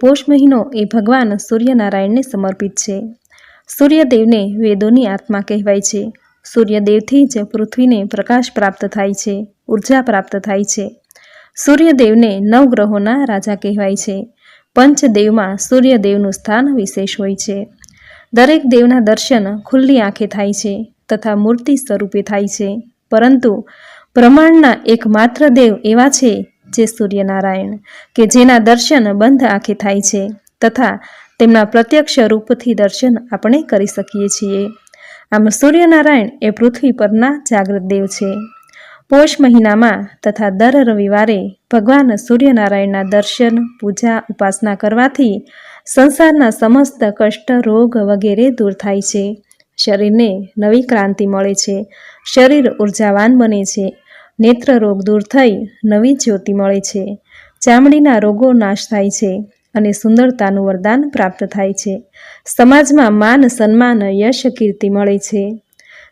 પોષ મહિનો એ ભગવાન સૂર્યનારાયણને સમર્પિત છે. સૂર્યદેવને વેદોની આત્મા કહેવાય છે. સૂર્યદેવથી જ પૃથ્વીને પ્રકાશ પ્રાપ્ત થાય છે, ઊર્જા પ્રાપ્ત થાય છે. સૂર્યદેવને નવગ્રહોના રાજા કહેવાય છે. પંચદેવમાં સૂર્યદેવનું સ્થાન વિશેષ હોય છે. દરેક દેવના દર્શન ખુલ્લી આંખે થાય છે તથા મૂર્તિ સ્વરૂપે થાય છે. પરંતુ બ્રહ્માંડના એકમાત્ર દેવ એવા છે જે સૂર્યનારાયણ, કે જેના દર્શન બંધ આંખે થાય છે, તથા તેમના પ્રત્યક્ષ રૂપથી દર્શન આપણે કરી શકીએ છીએ. આમ સૂર્યનારાયણ એ પૃથ્વી પરના જાગૃત દેવ છે. પોષ મહિનામાં તથા દર રવિવારે ભગવાન સૂર્યનારાયણના દર્શન, પૂજા, ઉપાસના કરવાથી સંસારના સમસ્ત કષ્ટ, રોગ વગેરે દૂર થાય છે. શરીરને નવી ક્રાંતિ મળે છે. શરીર ઉર્જાવાન બને છે. નેત્ર રોગ દૂર થઈ નવી જ્યોતિ મળે છે. ચામડીના રોગો નાશ થાય છે અને સુંદરતાનું વરદાન પ્રાપ્ત થાય છે. સમાજમાં માન, સન્માન, યશ, કીર્તિ મળે છે.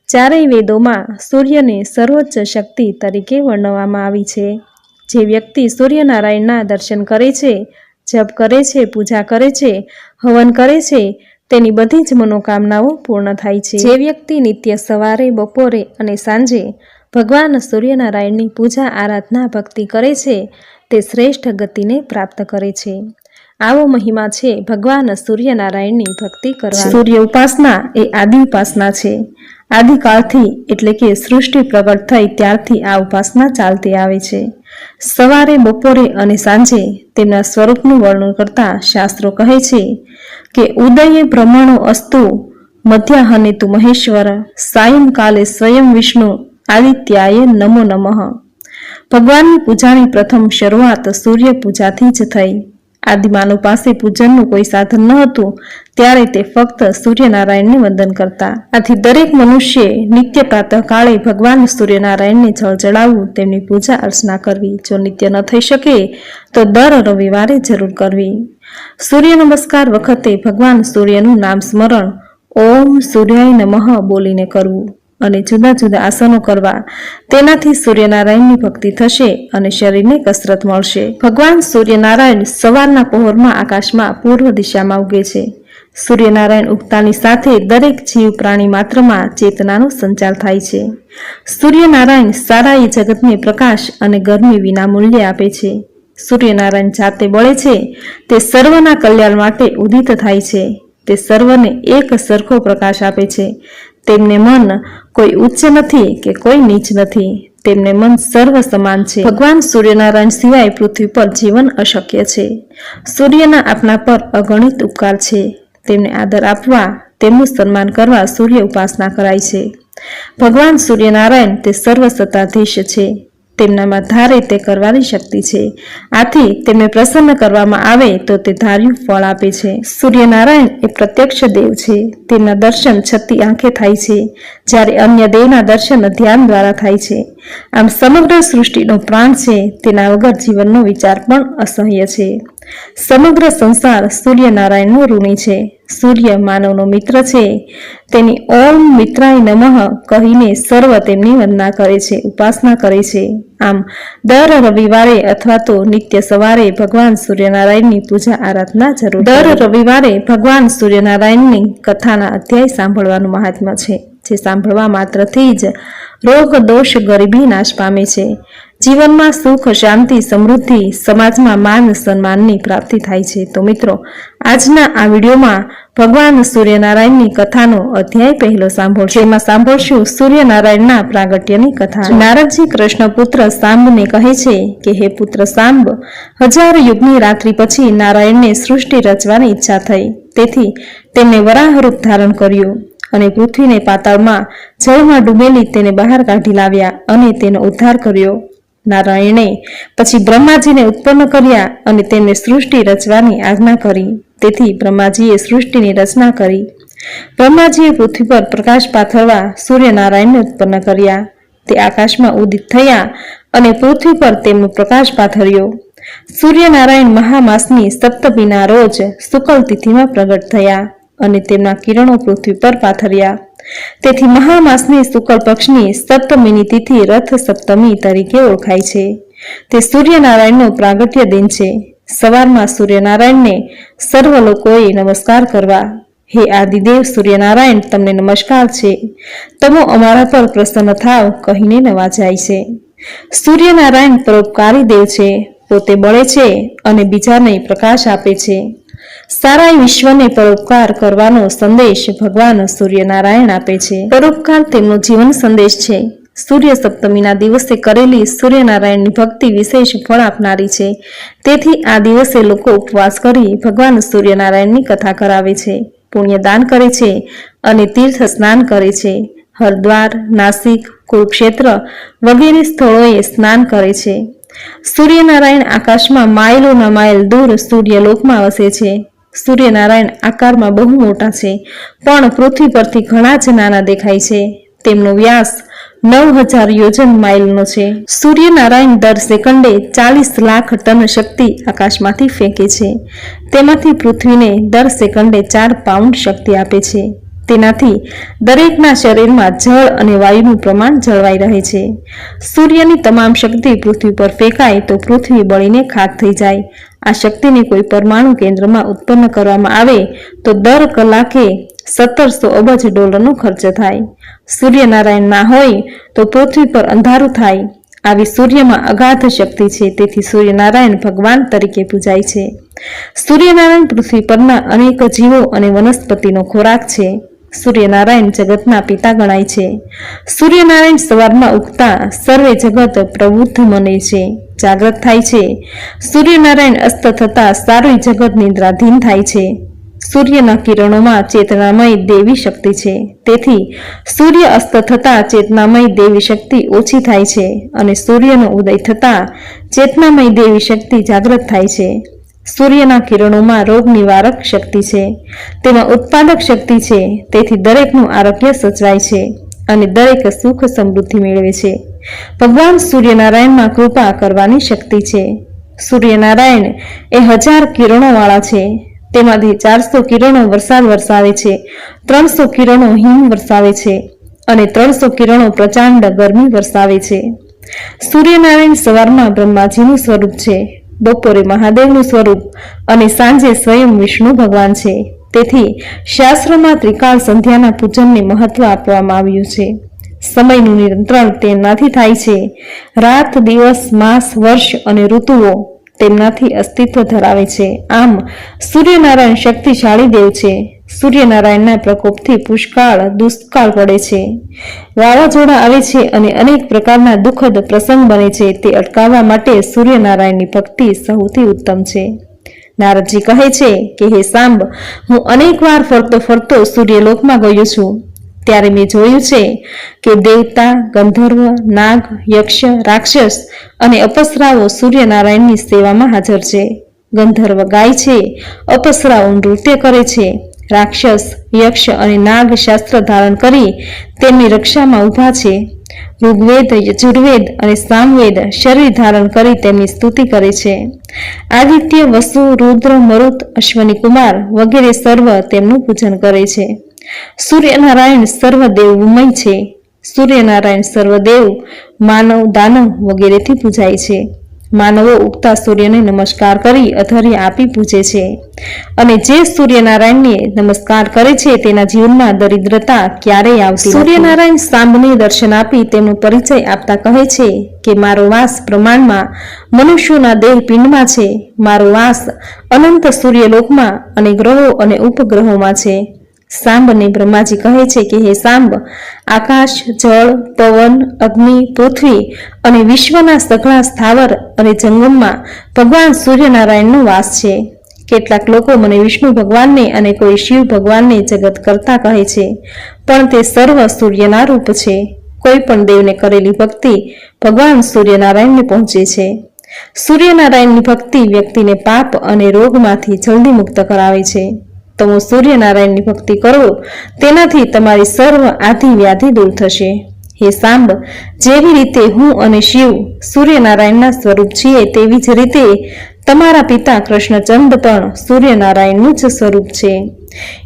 ચારેય વેદોમાં સૂર્યને સર્વોચ્ચ શક્તિ તરીકે વર્ણવવામાં આવી છે. જે વ્યક્તિ સૂર્યનારાયણના દર્શન કરે છે, જપ કરે છે, પૂજા કરે છે, હવન કરે છે તેની બધી જ મનોકામનાઓ પૂર્ણ થાય છે. જે વ્યક્તિ નિત્ય સવારે, બપોરે અને સાંજે ભગવાન સૂર્યનારાયણની પૂજા આરાધના ભક્તિ કરે છે, તે શ્રેષ્ઠ ગતિને પ્રાપ્ત કરે છે. આવો મહિમા છે ભગવાન સૂર્યનારાયણની ભક્તિ કરવા. સૂર્ય ઉપાસના એ આદિ ઉપાસના છે. આદિકાળથી, એટલે કે સૃષ્ટિ પ્રગટ થઈ ત્યારથી આ ઉપાસના ચાલતી આવે છે. સવારે, બપોરે અને સાંજે તેમના સ્વરૂપનું વર્ણન કરતા શાસ્ત્રો કહે છે કે, ઉદયે બ્રહ્માણો અસ્તુ મધ્યાહને તુ મહેશ્વર, સાયંકાલે સ્વયં વિષ્ણુ આદિત્યાય નમો નમઃ. ભગવાનની પૂજાની પ્રથમ શરૂઆત સૂર્ય પૂજાથી જ થઈ. આદિમાનવ પાસે પૂજનનું કોઈ સાધન ન હતું, ત્યારે તે ફક્ત સૂર્યનારાયણને વંદન કરતા. આથી દરેક મનુષ્યએ નિત્ય પ્રાતઃ કાળે ભગવાન સૂર્યનારાયણને જળ ચડાવવું તેમની પૂજા અર્ચના કરવી. જો નિત્ય ન થઈ શકે, તો દર રવિવારે જરૂર કરવી. સૂર્ય નમસ્કાર વખતે ભગવાન સૂર્યનું નામ સ્મરણ, ઓમ સૂર્યાય નમઃ બોલીને કરવું. અને જુદા જુદા આસનો કરવા. તેનાથી સૂર્યનારાયણની ભક્તિ થશે અને શરીરને કસરત મળશે. ભગવાન સૂર્યનારાયણ સવારના પહોરમાં આકાશમાં પૂર્વ દિશામાં ઉગે છે. સૂર્યનારાયણ ઉગતાની સાથે દરેક જીવ પ્રાણી માત્રમાં ચેતનાનો સંચાર થાય છે. સૂર્યનારાયણ સારા એ જગતને પ્રકાશ અને ગરમી વિના મૂલ્ય આપે છે. સૂર્યનારાયણ જાતે બળે છે, તે સર્વના કલ્યાણ માટે ઉદિત થાય છે. તે સર્વને એક સરખો પ્રકાશ આપે છે. તેમને મન કોઈ ઉચ્ચ નથી કે કોઈ નીચ નથી. તેમને મન સર્વ સમાન છે. ભગવાન સૂર્યનારાયણ સિવાય પૃથ્વી પર જીવન અશક્ય છે. સૂર્યના આપના પર અગણિત ઉપકાર છે. તેમને આદર આપવા, તેમનું સન્માન કરવા સૂર્ય ઉપાસના કરાય છે. ભગવાન સૂર્યનારાયણ તે સર્વ સત્તાધીશ છે. તેમનામાં ધારે તે કરવાની શક્તિ છે. આથી તેમને પ્રસન્ન કરવામાં આવે તો તે ધાર્યું ફળ આપે છે. સૂર્યનારાયણ એ પ્રત્યક્ષ દેવ છે. તેમના દર્શન છતી આંખે થાય છે, જ્યારે અન્ય દેવના દર્શન ધ્યાન દ્વારા થાય છે. આમ સમગ્ર સૃષ્ટિનો પ્રાણ છે, તેના વગર જીવનનો વિચાર પણ અસહ્ય છે. સમગ્ર સંસાર સૂર્યનારાયણનો ઋણી છે. સૂર્ય માનવનો મિત્ર છે. તેની ઓમ મિત્રાય નમઃ કહીને સર્વ તેમની વંદના કરે છે, ઉપાસના કરે છે. આમ, દર રવિવારે અથવા તો નિત્ય સવારે ભગવાન સૂર્યનારાયણની પૂજા આરાધના જરૂર દર રવિવારે ભગવાન સૂર્યનારાયણની કથાના અધ્યાય સાંભળવાનું મહાત્મ્ય છે, જે સાંભળવા માત્રથી જ રોગ, દોષ, ગરીબી નાશ પામે છે. જીવનમાં સુખ, શાંતિ, સમૃદ્ધિ, સમાજમાં માન, સન્માનની પ્રાપ્તિ થાય છે. તો મિત્રો આજના આ વિડીયોમાં ભગવાન સૂર્યનારાયણની કથાનો અધ્યાય પહેલો સાંભળશું. એમાં સાંભળશું સૂર્યનારાયણના પ્રાગટ્યની કથા. નારદજી કૃષ્ણ પુત્ર સાંબને કહે છે કે હે પુત્ર સાંબ હજાર યુગની રાત્રિ પછી નારાયણને સૃષ્ટિ રચવાની ઈચ્છા થઈ. તેથી તેમણે વરાહરૂપ ધારણ કર્યું અને પૃથ્વીને પાતાળમાં જળમાં ડૂબેલી તેને બહાર કાઢી લાવ્યા અને તેનો ઉદ્ધાર કર્યો. નારાયણે પછી બ્રહ્માજીને ઉત્પન્ન કર્યા અને તેમને સૃષ્ટિ રચવાની આજ્ઞા કરી. તેથી બ્રહ્માજીએ સૃષ્ટિની રચના કરી. બ્રહ્માજીએ પૃથ્વી પર પ્રકાશ પાથરવા સૂર્યનારાયણને ઉત્પન્ન કર્યા. તે આકાશમાં ઉદિત થયા અને પૃથ્વી પર તેમનો પ્રકાશ પાથર્યો. સૂર્યનારાયણ મહામાસની સપ્તમીના રોજ શુકલ તિથિમાં પ્રગટ થયા. અને તેમના કિરણો પૃથ્વી પર પાથર્યા. તેથી મહામાસની શુક્લ પક્ષની સપ્તમીની તિથિ રથ સપ્તમી તરીકે ઓળખાય છે. તે સૂર્યનારાયણનો પ્રાગટ્ય દિન છે. સવારમાં સૂર્યનારાયણને સર્વ લોકોએ નમસ્કાર કરવા, હે આદિદેવ સૂર્યનારાયણ, તમને નમસ્કાર છે. તમો અમારા પર પ્રસન્ન થાવ, કહીને નવાજાય છે. સૂર્યનારાયણ પરોપકારી દેવ છે. પોતે બળે છે અને બીજાને પ્રકાશ આપે છે. સારા વિશ્વને પરોપકાર કરવાનો સંદેશ ભગવાન સૂર્યનારાયણ આપે છે. પરોપકાર તેમનો જીવન સંદેશ છે. સૂર્ય સપ્તમીના દિવસે કરેલી સૂર્યનારાયણની ભક્તિ વિશેષ ફળ આપનારી છે. તેથી આ દિવસે લોકો ઉપવાસ કરી ભગવાન સૂર્યનારાયણની કથા કરાવે છે. પુણ્યદાન કરે છે અને તીર્થ સ્નાન કરે છે. હરદ્વાર, નાસિક, કુરુક્ષેત્ર વગેરે સ્થળોએ સ્નાન કરે છે. સૂર્યનારાયણ આકાશમાં માઇલોના માઇલ દૂર સૂર્યલોકમાં વસે છે. સૂર્યનારાયણ આકારમાં બહુ મોટા છે, પણ પૃથ્વી પરથી ઘણા જ નાના દેખાય છે. તેમનો વ્યાસ નવ હજાર યોજન માઇલનો છે. સૂર્યનારાયણ દર સેકન્ડે ચાલીસ લાખ ટન શક્તિ આકાશમાંથી ફેંકે છે. તેમાંથી પૃથ્વીને દર સેકન્ડે ચાર પાઉન્ડ શક્તિ આપે છે. તેનાથી દરેકના શરીરમાં જળ અને વાયુનું પ્રમાણ જળવાઈ રહે છે. સૂર્યની તમામ શક્તિ પૃથ્વી પર ફેંકાય તો પૃથ્વી બળીને ખાક થઈ જાય. આ શક્તિને કોઈ પરમાણુ કેન્દ્રમાં ઉત્પન્ન કરવામાં આવે તો દર કલાકે સત્તરસો અબજ ડોલરનો ખર્ચ થાય. સૂર્યનારાયણ ના હોય તો પૃથ્વી પર અંધારું થાય. આવી સૂર્યમાં અગાધ શક્તિ છે, તેથી સૂર્યનારાયણ ભગવાન તરીકે પૂજાય છે. સૂર્યનારાયણ પૃથ્વી પરના અનેક જીવો અને વનસ્પતિનો ખોરાક છે. સૂર્યનારાયણ જગતના પિતા ગણાય છે. સૂર્યનારાયણ સવારમાં ઉગતા સર્વે જગત પ્રબુદ્ધ મને છે. જાગ્રત થાય છે. સૂર્યનારાયણ અસ્ત થતાં સારું જગત નિદ્રાધીન થાય છે. સૂર્યના કિરણોમાં ચેતનામય દેવી શક્તિ છે. તેથી સૂર્ય અસ્ત થતાં ચેતનામય દેવી શક્તિ ઓછી થાય છે અને સૂર્યનો ઉદય થતાં ચેતનામય દેવી શક્તિ જાગૃત થાય છે. સૂર્યના કિરણોમાં રોગ નિવારક શક્તિ છે. તેમાં ઉત્પાદક શક્તિ છે. તેથી દરેકનું આરોગ્ય સચવાય છે અને દરેક સુખ સમૃદ્ધિ મેળવે છે. ભગવાન સૂર્યનારાયણમાં કૃપા કરવાની શક્તિ છે. સૂર્યનારાયણ એ હજાર કિરણોવાળા છે. તેમાંથી ચારસો કિરણો વરસાદ વરસાવે છે. ત્રણસો કિરણો હિમ વરસાવે છે અને ત્રણસો કિરણો પ્રચંડ ગરમી વરસાવે છે. સૂર્યનારાયણ સવારમાં બ્રહ્માજીનું સ્વરૂપ છે. બપોરે મહાદેવનું સ્વરૂપ અને સાંજે સ્વયં વિષ્ણુ ભગવાન છે. તેથી શાસ્ત્રોમાં ત્રિકાળ સંધ્યાના પૂજનને મહત્વ આપવામાં આવ્યું છે. સમયનું નિયંત્રણ તેમનાથી થાય છે. રાત, દિવસ, માસ, વર્ષ અને ઋતુઓ તેમનાથી અસ્તિત્વ ધરાવે છે. આમ સૂર્યનારાયણ શક્તિશાળી દેવ છે. સૂર્યનારાયણના પ્રકોપથી પુષ્કાળ દુષ્કાળ પડે છે. વાવાઝોડા આવે છે અને અનેક પ્રકારના દુઃખદ પ્રસંગ બને છે. તે અટકાવવા માટે સૂર્યનારાયણની ભક્તિ સૌથી ઉત્તમ છે. નારદજી કહે છે કે, હે સાંબ, હું અનેક વાર ફરતો ફરતો સૂર્યલોકમાં ગયો છું. ત્યારે મેં જોયું છે કે દેવતા, ગંધર્વ, નાગ, યક્ષ, રાક્ષસ અને અપસરાઓ સૂર્યનારાયણની સેવામાં હાજર છે. ગંધર્વ ગાય છે, અપસરાઓ નૃત્ય કરે છે. રાક્ષસ, યક્ષ અને નાગ શાસ્ત્ર ધારણ કરી તેમની રક્ષામાં ઊભા છે. ઋગ્વેદ, યજુર્વેદ અને સામવેદ શરીર ધારણ કરી તેમની સ્તુતિ કરે છે. આદિત્ય, વસુ, રુદ્ર, મરુત, અશ્વની કુમાર વગેરે સર્વ તેમનું પૂજન કરે છે. સૂર્યનારાયણ સર્વદેવમય છે. સૂર્યનારાયણ સર્વદેવ માનવ, દાનવ વગેરેથી પૂજાય છે. માનવો ઉગતા સૂર્યને નમસ્કાર કરી અધર્ય આપી પૂજે છે. અને જે સૂર્યનારાયણને નમસ્કાર કરે છે તેના જીવનમાં દરિદ્રતા ક્યારેય આવતી સૂર્યનારાયણ સાંભને દર્શન આપી તેમનો પરિચય આપતા કહે છે કે, મારો વાસ પ્રમાણમાં મનુષ્યોના દેહ પિંડમાં છે. મારો વાસ અનંત સૂર્યલોકમાં અને ગ્રહો અને ઉપગ્રહોમાં છે. સાંબને બ્રહ્માજી કહે છે કે, હે સાંબ, આકાશ, જળ, પવન, અગ્નિ, પૃથ્વી અને વિશ્વના સઘળા સ્થાવર અને જંગમમાં ભગવાન સૂર્યનારાયણનો વાસ છે. કેટલાક લોકો મને વિષ્ણુ ભગવાનને અને કોઈ શિવ ભગવાનને જગત કરતા કહે છે, પણ તે સર્વ સૂર્યના રૂપ છે. કોઈ પણ દેવને કરેલી ભક્તિ ભગવાન સૂર્યનારાયણને પહોંચે છે. સૂર્યનારાયણની ભક્તિ વ્યક્તિને પાપ અને રોગમાંથી જલ્દી મુક્ત કરાવે છે. તમે સૂર્યનારાયણની ભક્તિ કરો તેનાથી તમારી સર્વ આધિ વ્યાધિ દૂર થશે. હે સાંબ, જેવી રીતે હું અને શિવ સૂર્યનારાયણના સ્વરૂપ છીએ તેવી જ રીતે તમારા પિતા કૃષ્ણચંદ પણ સૂર્યનારાયણનું જ સ્વરૂપ છે.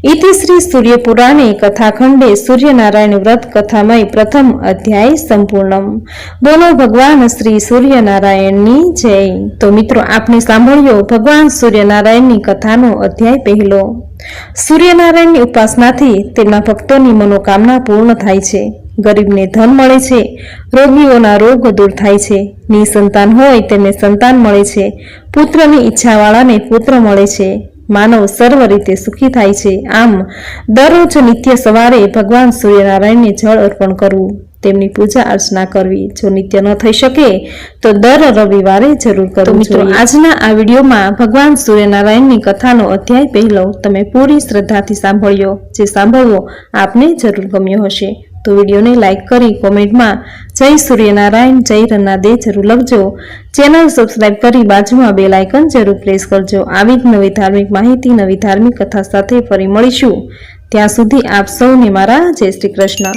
ઇતિ શ્રી સૂર્યપુરાણે કથાખંડે સૂર્યનારાયણ વ્રત કથામય પ્રથમ અધ્યાય સંપૂર્ણમ. બોલો ભગવાન શ્રી સૂર્યનારાયણની જય. તો મિત્રો આપણે સાંભળ્યો ભગવાન સૂર્યનારાયણની કથાનો અધ્યાય પહેલો. સૂર્યનારાયણની ઉપાસનાથી તેમના ભક્તોની મનોકામના પૂર્ણ થાય છે. ગરીબને ધન મળે છે રોગીઓના રોગ દૂર થાય છે. નિસંતાન હોય તેને સંતાન મળે છે. પુત્રની ઈચ્છાવાળાને પુત્ર મળે છે. માનવ સર્વ રીતે સુખી થાય છે. આમ દરરોજ નિત્ય સવારે ભગવાન સૂર્યનારાયણને જળ અર્પણ કરવું તેમની પૂજા અર્ચના કરવી. જો નિત્ય ન થઈ શકે તો દર રવિવારે જરૂર કરવું મિત્રો આજના આ વિડીયોમાં ભગવાન સૂર્યનારાયણની કથાનો અધ્યાય પહેલો તમે પૂરી શ્રદ્ધાથી સાંભળ્યો. જે સાંભળવો આપને જરૂર ગમ્યો હશે. તો વિડીયોને લાઇક કરી કોમેન્ટમાં જય સૂર્યનારાયણ, જય રન્નાદે જરૂર લખજો. ચેનલ સબસ્ક્રાઇબ કરી બાજુમાં બે લાઇકન જરૂર પ્રેસ કરજો. આવી જ નવી ધાર્મિક માહિતી, નવી ધાર્મિક કથા સાથે ફરી મળીશું. ત્યાં સુધી આપ સૌને મારા જય શ્રી કૃષ્ણ.